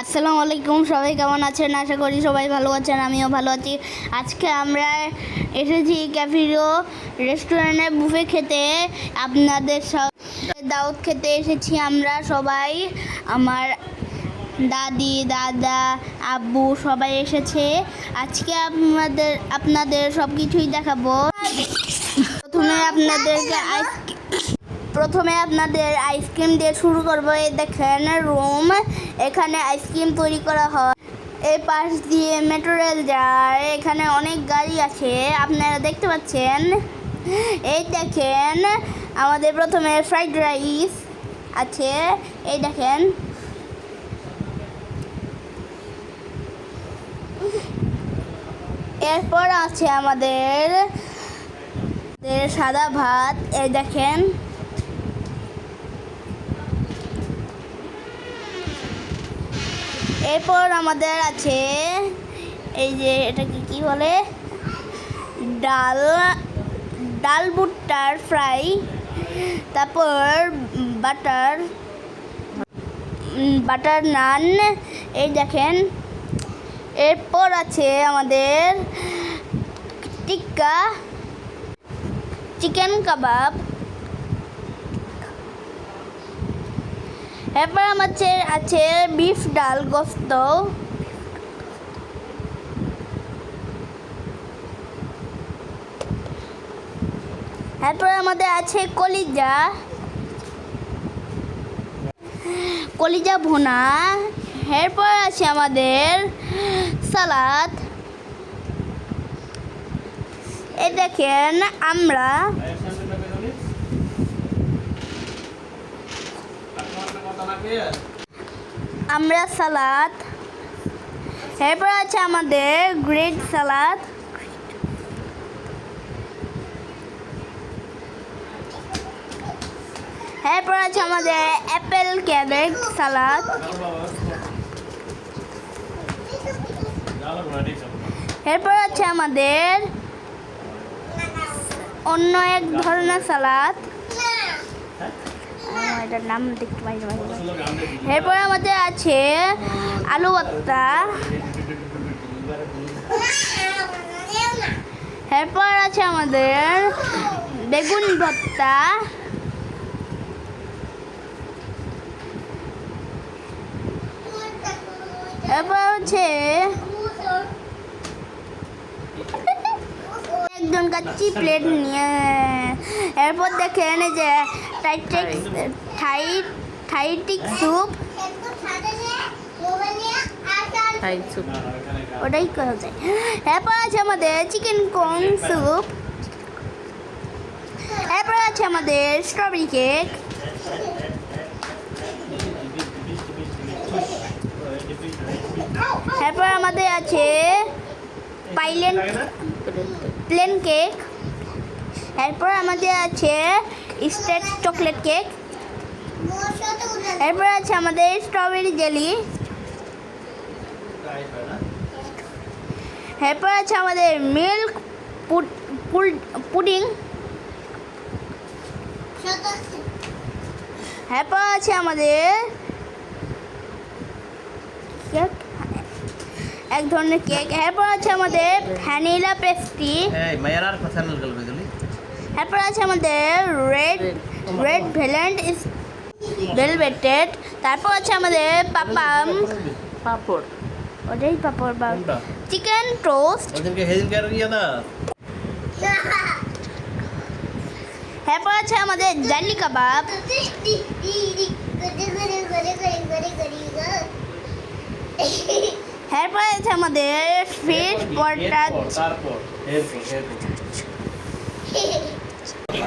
আসসালামু আলাইকুম, সবাই কেমন আছেন? আশা করি সবাই ভালো আছেন, আমিও ভালো আছি। আজকে আমরা এসেছি ক্যাফিরো রেস্টুরেন্টে বুফে খেতে। আপনাদের সব দাওয়াত খেতে এসেছি আমরা সবাই। আমার দাদি, দাদা, আব্বু সবাই এসেছে। আজকে আপনাদের আপনাদের সব কিছুই দেখাবো। প্রথমে আপনাদেরকে আইস প্রথমে আপনাদের আইসক্রিম দিয়ে শুরু করব। এই দেখেন রুম এখানে আইসক্রিম তৈরি করা হয়। এই পাশ দিয়ে মেট্রো রেল যায়, এখানে অনেক গাড়ি আছে, আপনারা দেখতে পাচ্ছেন? এই দেখেন, আমাদের প্রথমে ফ্রাইড রাইস আছে, এই দেখেন। এরপর আছে আমাদের সাদা ভাত, এই দেখেন। এরপর আমাদের আছে এই যে এটাকে কি বলে? ডাল ডাল ভুট্টার ফ্রাই, তারপর বাটার বাটার নান, এই দেখেন। এরপর আছে আমাদের টিক্কা, চিকেন কাবাব এরপর আমাদের আছে বিফ ডাল গোস্ত। এরপর আমাদের আছে কলিজা। কলিজা ভুনা। এরপর আছে আমাদের সালাদ। এ দেখেন, আমরা আমরা সালাদ। এরপর আছে আমাদের গ্রেট সালাদ। এরপর আছে আমাদের অ্যাপেল ক্যাবেজ সালাদ। এরপর আছে আমাদের অন্য এক ধরনের সালাদ। এটার নাম দেখতে পাই না এরপর আমাদের আছে আলু ভর্তা। এরপর আছে আমাদের বেগুন ভর্তা। এরপর হচ্ছে একজন কাচ্চি প্লেট নিয়ে। এরপর দেখেন এই যে টাইটেক থাই থাইটিক স্যুপ স্যুপ ওটাই করা যায়। এরপর আছে আমাদের চিকেন কর্ন স্যুপ এরপর আছে আমাদের স্ট্রবেরি কেক এরপর আমাদের আছে পাইলেন প্লেন কেক এরপর আমাদের আছে স্টেট চকলেট কেক। এরপর আছে আমাদের স্ট্রবেরি জেলি। এরপর আছে আমাদের মিল্ক পুডিং এরপর আছে আমাদের এক ধরনের কেক। এরপর আছে আমাদের ভ্যানিলা পেস্ট্রি। মায়ার কথা গলি এরপর আছে আমাদের রেড রেড ভেলেন্ট ইস ভেলভেটেড তারপর আছে আমাদের পাপাম। পাপড়। ওটাই পাপড় বা চিকেন টোস্ট। আর ইয়া এরপর আছে আমাদের জালি কাবাব। এরপর আছে আমাদের ফিশ পটাত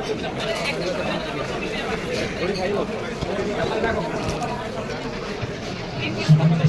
Thank you.